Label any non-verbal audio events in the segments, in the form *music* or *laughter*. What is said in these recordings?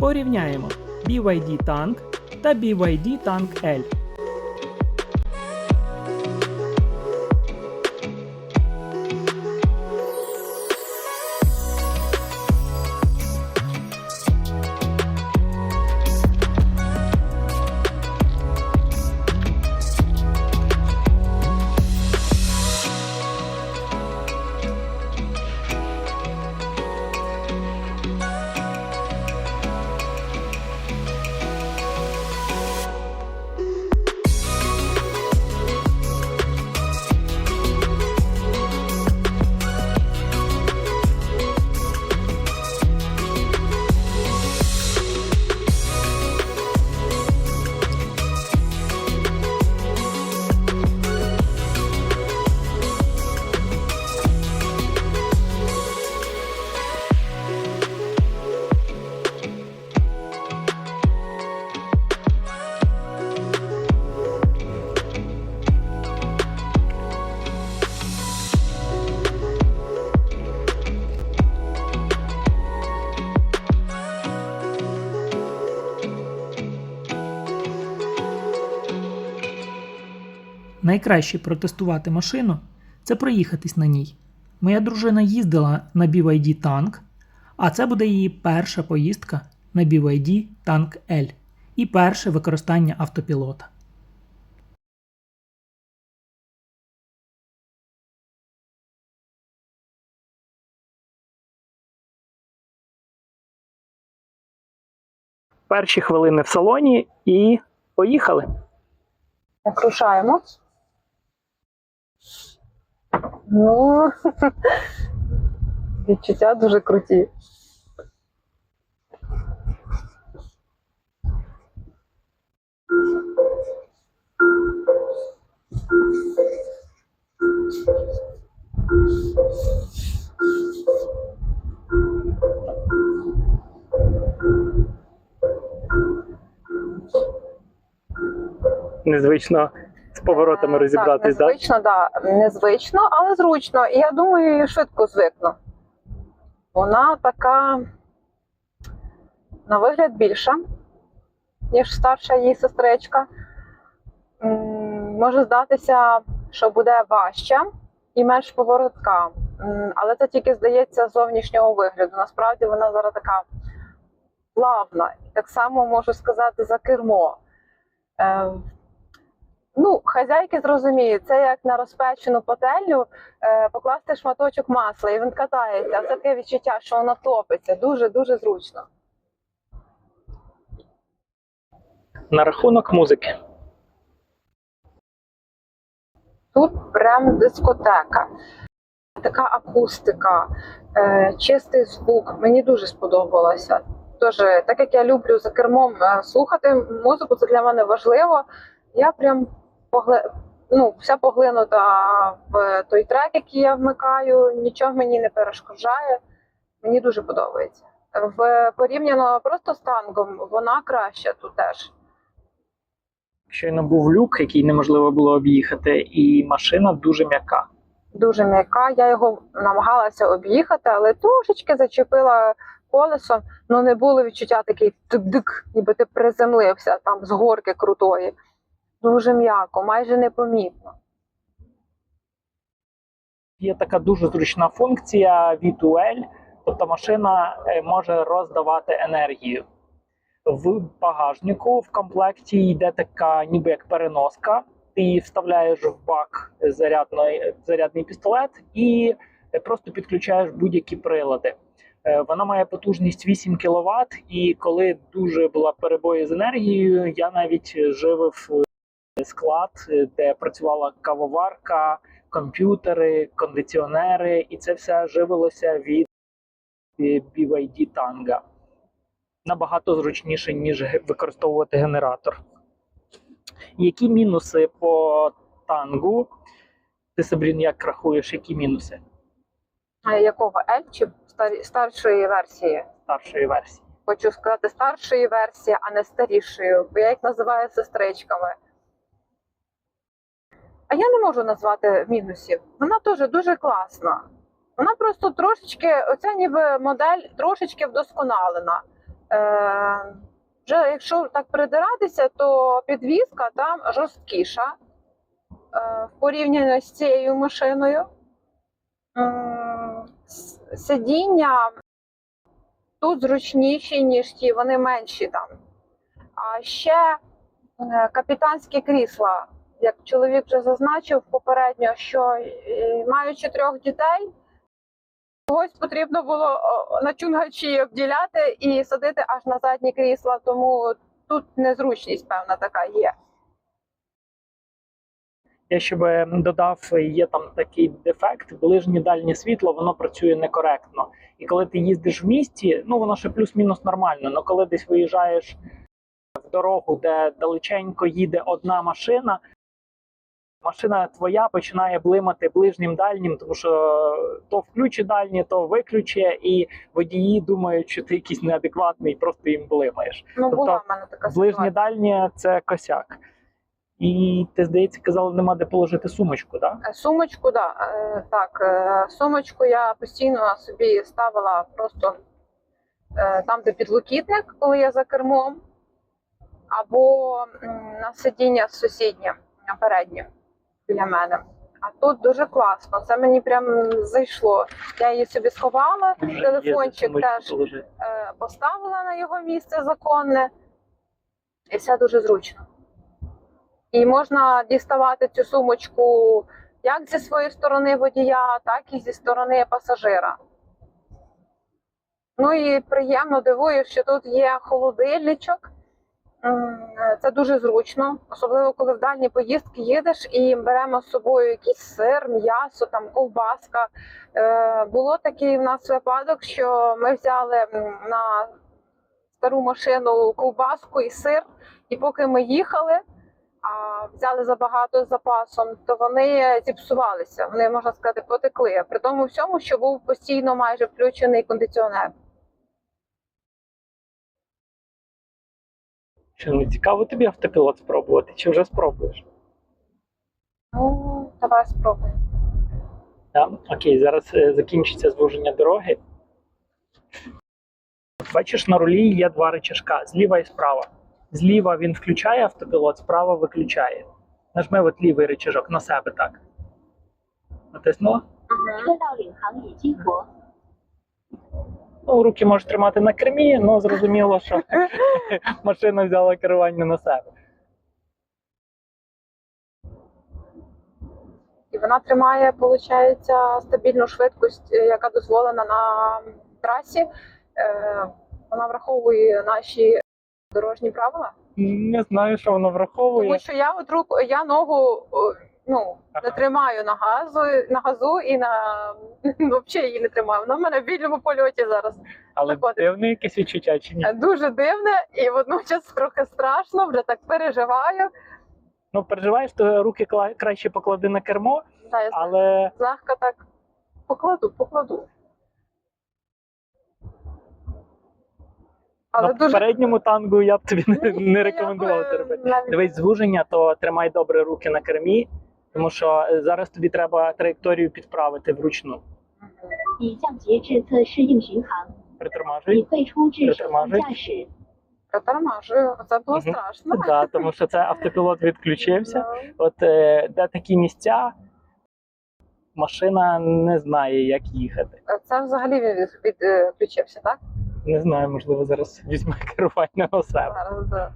Порівняємо BYD Tank та BYD Tank L. Найкраще протестувати машину це проїхатись на ній. Моя дружина їздила на BYD Tank, а це буде її перша поїздка на BYD Tank L і перше використання автопілота. Перші хвилини в салоні і поїхали. Так, рушаємо. Ну, *laughs* відчуття дуже круті. Незвично з поворотами Е, розібратись, так? Незвично, так. Да. Незвично, але зручно. І я думаю, я швидко звикну. Вона така, на вигляд, більша, ніж старша її сестричка. Може здатися, що буде важча і менш поворотка. Але це тільки здається зовнішнього вигляду. Насправді вона зараз така плавна. І так само можу сказати за кермо. Ну, хазяйки зрозуміють, це як на розпечену пательню е, покласти шматочок масла, і він катається. А це таке відчуття, що воно топиться. Дуже дуже зручно. На рахунок музики. Тут прям дискотека, така акустика, е, чистий звук. Мені дуже сподобалося. Тож, так як я люблю за кермом е, слухати музику, це для мене важливо. Я прям. Ну, вся поглинута в той трек, який я вмикаю, нічого мені не перешкоджає. Мені дуже подобається. В порівняно просто з тангом, вона краща тут теж. Щойно був люк, який неможливо було об'їхати, і машина дуже м'яка. дуже м'яка. Я його намагалася об'їхати, але трошечки зачепила колесом. Ну не було відчуття такий тик-дик, ніби ти приземлився там з горки крутої. Дуже м'яко, майже непомітно. Є така дуже зручна функція V2L, тобто машина е, може роздавати енергію. В багажнику в комплекті йде така, ніби як переноска. Ти вставляєш в бак зарядної, зарядний пістолет і е, просто підключаєш будь-які прилади. Е, Вона має потужність 8 кВт, і коли дуже була перебої з енергією, я навіть живив склад, е, де працювала кавоварка, комп'ютери, кондиціонери, і це все живилося від е, BYD Tanga. Набагато зручніше, ніж використовувати генератор. Які мінуси по тангу? Ти, Сабрін, як рахуєш, які мінуси А якого L чи старшої версії? старшої версії? Хочу сказати старшої версії, а не старішої, бо я їх називаю сестричками. А я не можу назвати мінусів. Вона теж дуже класна. Вона просто трошечки, оця ніби модель трошечки вдосконалена. Е, вже якщо так придиратися, то підвізка там жорсткіша е, в порівнянні з цією машиною. С- Сидіння тут зручніші, ніж ті, вони менші там. А ще е, капітанські крісла, як чоловік вже зазначив попередньо, що е, маючи трьох дітей, когось потрібно було на чунгачі обділяти і садити аж на задні крісла, тому тут незручність певна така є. Я ще би додав, є там такий дефект, ближнє дальнє світло, воно працює некоректно. І коли ти їздиш в місті, ну воно ще плюс-мінус нормально. але коли десь виїжджаєш в дорогу, де далеченько їде одна машина, машина твоя починає блимати ближнім дальнім, тому що то включи дальнє, то виключи, і водії думають, що ти якийсь неадекватний, просто їм блимаєш. Ну, була Тобто в мене така Ближнє дальнє це косяк. І ти, здається, казала, нема де положити сумочку, так? Е, Сумочку, да, е, так. е, Сумочку я постійно собі ставила просто там, де підлокітник, коли я за кермом, або на сидіння сусіднє, на переднє біля мене. А тут дуже класно. Це мені прям зайшло. Я її собі сховала, телефончик теж е, поставила на його місце законне, і все дуже зручно. І можна діставати цю сумочку як зі своєї сторони водія, так і зі сторони пасажира. Ну і приємно дивує, що тут є холодильничок. М, Це дуже зручно, особливо коли в дальні поїздки їдеш і беремо з собою якийсь сир, м'ясо, там ковбаска. Е, Було такий в нас випадок, що ми взяли на стару машину ковбаску і сир, і поки ми їхали, а взяли забагато з запасом, то вони зіпсувалися. Вони, можна сказати, потекли. При тому всьому, що був постійно майже включений кондиціонер. Чи не цікаво тобі автопілот спробувати, чи вже спробуєш? Ну, давай спробуємо. Так, Окей, зараз е, закінчиться звуження дороги. Бачиш, на рулі є два речашка зліва і справа. Зліва він включає автопілот, справа виключає. Нажми от лівий речажок на себе так. Натиснула? Угу. Ну, руки можеш тримати на кермі, але зрозуміло, що *laughs* машина взяла керування на себе. І вона тримає, виходить, стабільну швидкість, е, яка дозволена на трасі. Е, Вона враховує наші дорожні правила. Не знаю, що воно враховує. Тому що я от руку, я ногу ну, не тримаю на газу, на газу і на *laughs* взагалі її не тримаю. Вона в мене в вільному польоті зараз. Але Заходить. дивне якесь відчуття чи ні? Дуже дивне і водночас трохи страшно, вже так переживаю. Ну, переживаєш, то руки краще поклади на кермо, Да, я але злегка так покладу, покладу. Але на дуже передньому тангу я б тобі не, не рекомендував би це робити. навіть- Дивись, звуження, то тримай добре руки на кермі, тому що е, зараз тобі треба траєкторію підправити вручну. Притормажуй. Притормажуй. Притормажую. Це було страшно. Да, тому що це автопілот відключився. От е, де такі місця. Машина не знає, як їхати. Е, це взагалі він відключився, так? Не знаю, можливо, зараз візьме керування на себе. Зараз, так.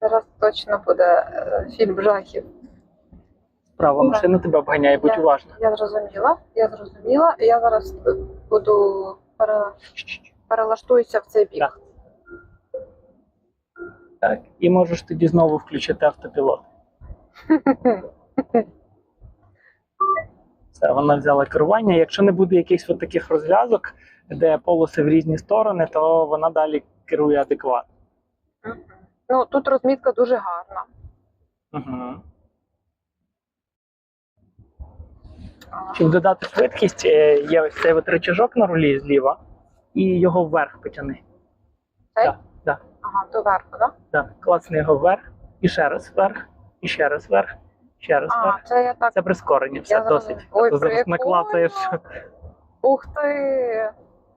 Зараз точно буде е, фільм жахів. Права машина тебе обганяє, будь Я- уважна. Я зрозуміла, я зрозуміла. Я зараз буду пере... перелаштуюся в цей бік. Так. Так, і можеш тоді знову включити автопілот. *laughs* Все, вона взяла керування. Якщо не буде якихось от таких розв'язок, де полоси в різні сторони, то вона далі керує адекватно. Ну тут розмітка дуже гарна. Угу. Щоб додати швидкість, е, є ось цей от рычажок на рулі зліва, і його вверх потяни. Цей? Так, так, Ага, доверху, так? так. Клацни його вверх, і ще раз вверх, і ще раз вверх, ще раз А, вверх. це я так. Це прискорення, все Я досить. Ой, А то зараз наклацаєш. Ух ти!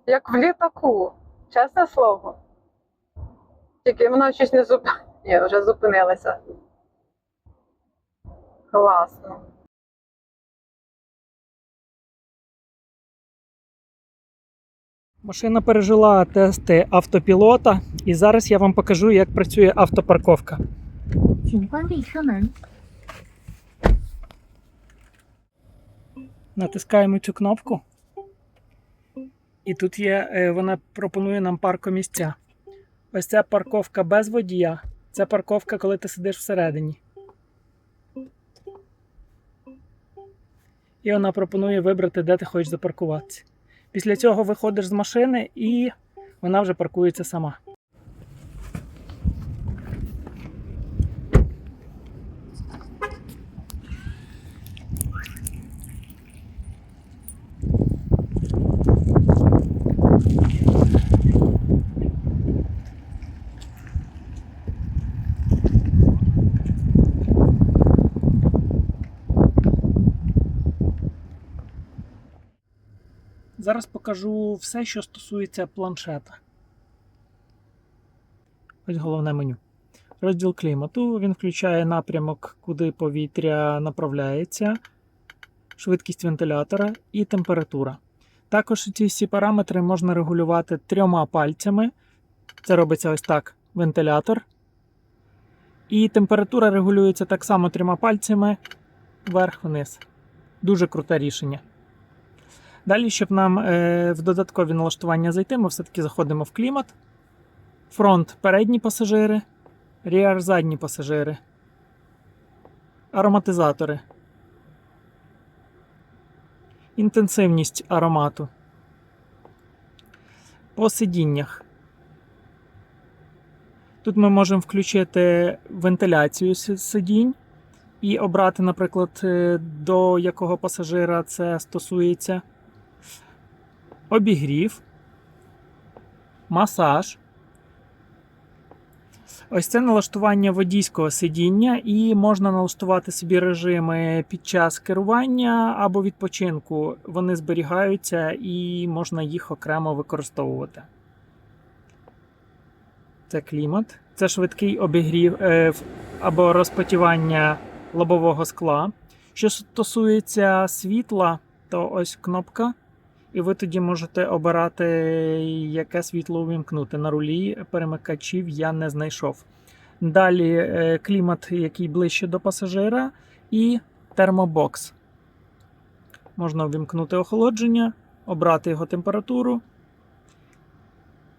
Як в літаку. Чесне слово. Тільки вона щось не зуп... *laughs* Ні, вже зупинилася. Класно. Машина пережила тести автопілота, і зараз я вам покажу, як працює автопарковка. Натискаємо цю кнопку, і тут є, е, вона пропонує нам парку місця. Ось це парковка без водія. Це парковка, коли ти сидиш всередині. І вона пропонує вибрати, де ти хочеш запаркуватися. Після цього виходиш з машини і вона вже паркується сама. Зараз покажу все, що стосується планшета. Ось головне меню. Розділ клімату. Він включає напрямок, куди повітря направляється, швидкість вентилятора і температура. Також ці всі параметри можна регулювати трьома пальцями. Це робиться ось так: вентилятор. І температура регулюється так само трьома пальцями вверх-вниз. Дуже круте рішення. Далі, щоб нам е, в додаткові налаштування зайти, ми все-таки заходимо в клімат. Фронт передні пасажири, ріар задні пасажири, ароматизатори, інтенсивність аромату. По сидіннях. Тут ми можемо включити вентиляцію сидінь і обрати, наприклад, е, до якого пасажира це стосується обігрів, масаж. Ось це налаштування водійського сидіння, і можна налаштувати собі режими під час керування або відпочинку. Вони зберігаються і можна їх окремо використовувати. Це клімат. Це швидкий обігрів е, або розпотівання лобового скла. Що стосується світла, то ось кнопка і ви тоді можете обирати, яке світло увімкнути. На рулі перемикачів я не знайшов. Далі е, клімат, який ближче до пасажира, і термобокс. Можна увімкнути охолодження, обрати його температуру,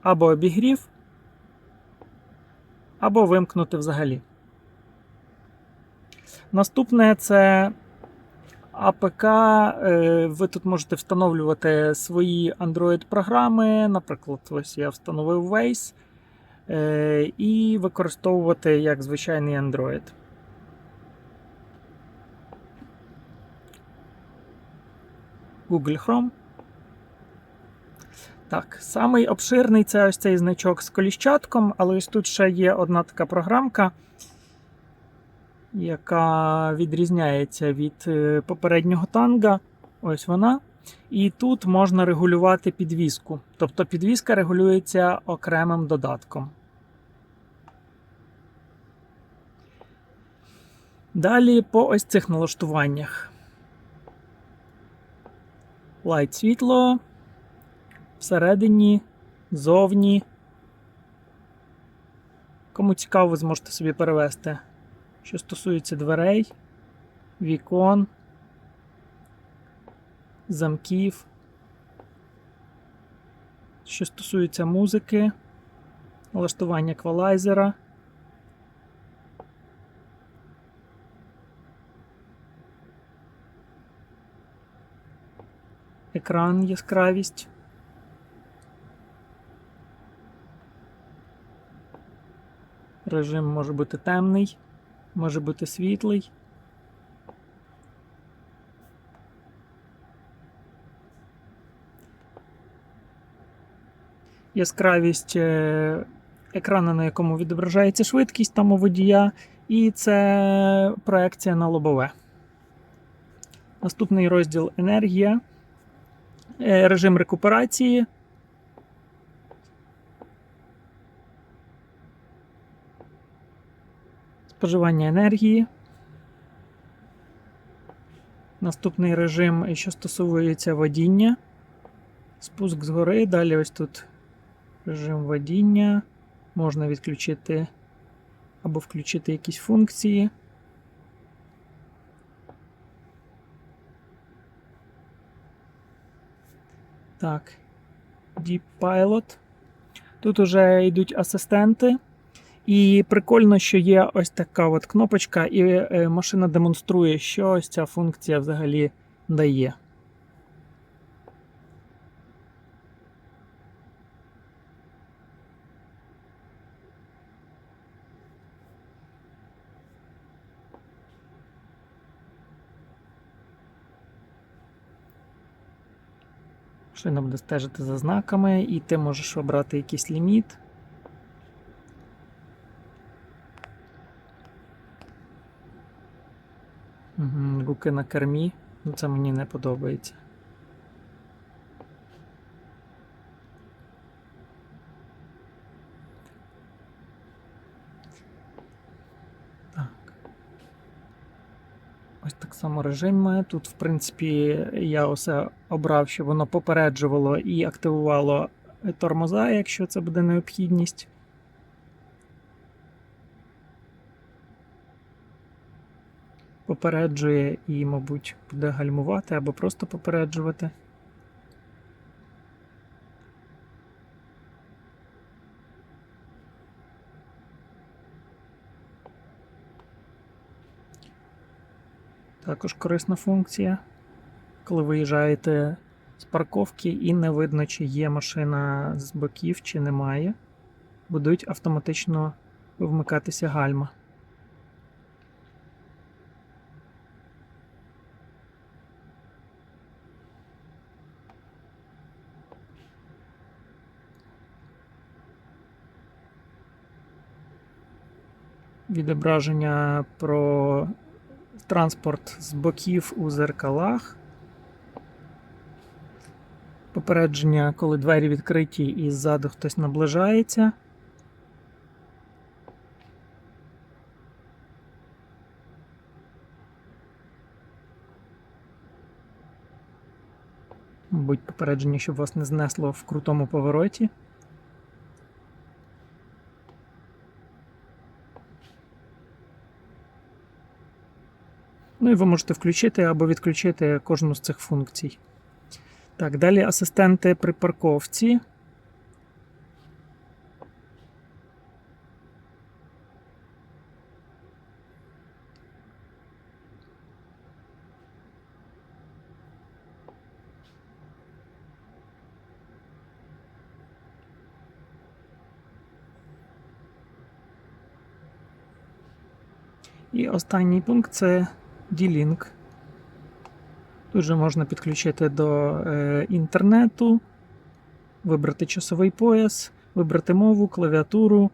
або обігрів, або вимкнути взагалі. Наступне це АПК. е, Ви тут можете встановлювати свої Android-програми. Наприклад, ось я встановив Waze е, і використовувати як звичайний Android. Google Chrome. Так, самий обширний це ось цей значок з коліщатком, але ось тут ще є одна така програмка, яка відрізняється від е, попереднього танга. Ось вона. І тут можна регулювати підвіску. Тобто підвіска регулюється окремим додатком. Далі по ось цих налаштуваннях. Лайт світло. Всередині, зовні. Кому цікаво, ви зможете собі перевести що стосується дверей, вікон, замків, що стосується музики, налаштування еквалайзера. Екран яскравість. Режим може бути темний може бути світлий. Яскравість е, екрану, на якому відображається швидкість там у водія, і це проекція на лобове. Наступний розділ енергія. е, режим рекуперації. Споживання енергії. Наступний режим, що стосується водіння. Спуск згори. Далі ось тут режим водіння. Можна відключити або включити якісь функції. Так. Deep Pilot. Тут уже йдуть асистенти. І прикольно, що є ось така от кнопочка, і е, машина демонструє, що ось ця функція взагалі дає. Машина буде стежити за знаками, і ти можеш обрати якийсь ліміт. Угу, руки на кермі. Ну, це мені не подобається. Ось так само режими. Тут, в принципі, я усе обрав, щоб воно попереджувало і активувало тормоза, якщо це буде необхідність. Попереджує і, мабуть, буде гальмувати або просто попереджувати. Також корисна функція. Коли виїжджаєте з парковки і не видно, чи є машина з боків, чи немає, будуть автоматично вмикатися гальма. Відображення про транспорт з боків у зеркалах. Попередження, коли двері відкриті і ззаду хтось наближається. Мабуть, попередження, щоб вас не знесло в крутому повороті. Ви можете включити або відключити кожну з цих функцій. Так, далі асистенти при парковці. І останній пункт це D-Link. Тут же можна підключити до е, інтернету, вибрати часовий пояс, вибрати мову, клавіатуру,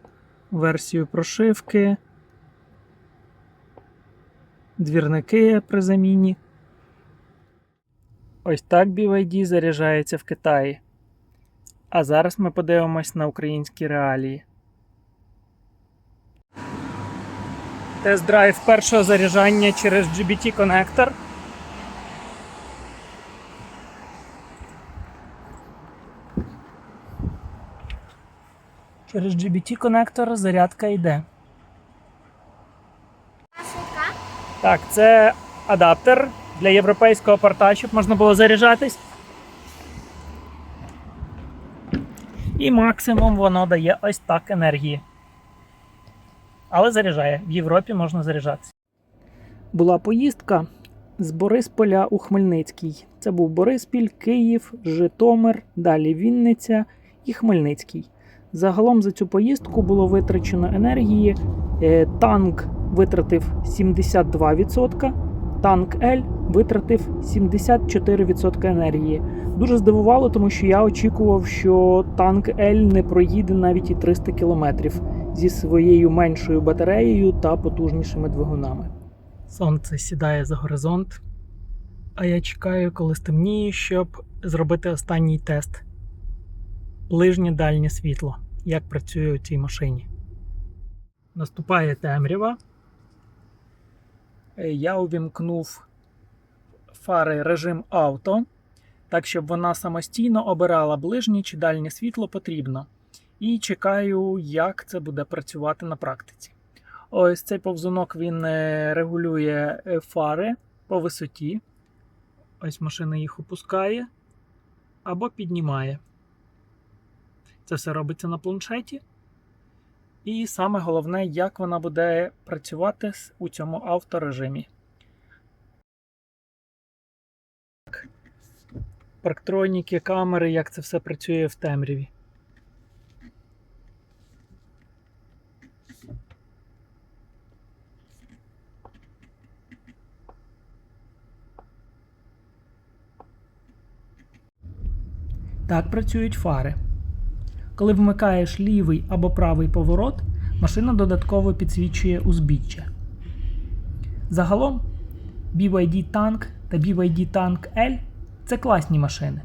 версію прошивки, двірники при заміні. Ось так BYD заряджається в Китаї. А зараз ми подивимось на українські реалії. Тест-драйв першого заряджання через GBT коннектор. Через GBT коннектор зарядка йде. Так, це адаптер для європейського порта, щоб можна було заряджатись. І максимум воно дає ось так енергії. Але заряджає. В Європі можна заряджатися. Була поїздка з Борисполя у Хмельницький. Це був Бориспіль, Київ, Житомир, далі Вінниця і Хмельницький. Загалом за цю поїздку було витрачено енергії. Е, Танк витратив 72%, танк L витратив 74% енергії. Дуже здивувало, тому що я очікував, що танк L не проїде навіть і 300 км зі своєю меншою батареєю та потужнішими двигунами. Сонце сідає за горизонт, а я чекаю, коли стемніє, щоб зробити останній тест. Ближнє дальнє світло. Як працює у цій машині. Наступає темрява. Я увімкнув фари режим авто, так щоб вона самостійно обирала ближнє чи дальнє світло потрібно. І чекаю, як це буде працювати на практиці. Ось цей повзунок він е, регулює е, фари по висоті. Ось машина їх опускає або піднімає. Це все робиться на планшеті. І саме головне, як вона буде працювати у цьому авторежимі. Парктроніки, камери, як це все працює в темряві. Так працюють фари. Коли вмикаєш лівий або правий поворот, машина додатково підсвічує узбіччя. Загалом BYD Tank та BYD Tank L це класні машини.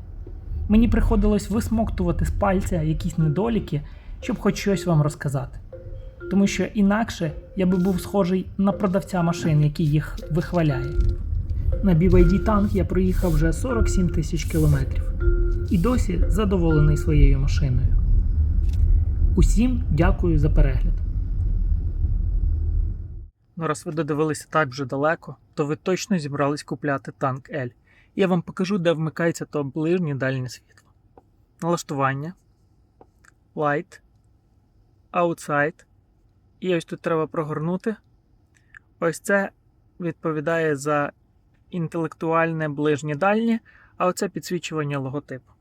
Мені приходилось висмоктувати з пальця якісь недоліки, щоб хоч щось вам розказати. Тому що інакше я би був схожий на продавця машин, який їх вихваляє. На BYD Tank я проїхав вже 47 тисяч кілометрів і досі задоволений своєю машиною. Усім дякую за перегляд. Ну, раз ви додивилися так вже далеко, то ви точно зібрались купляти танк L. Я вам покажу, де вмикається то ближнє дальнє світло. Налаштування, Light, Outside. І ось тут треба прогорнути. Ось це відповідає за інтелектуальне ближнє дальнє, а оце підсвічування логотипу.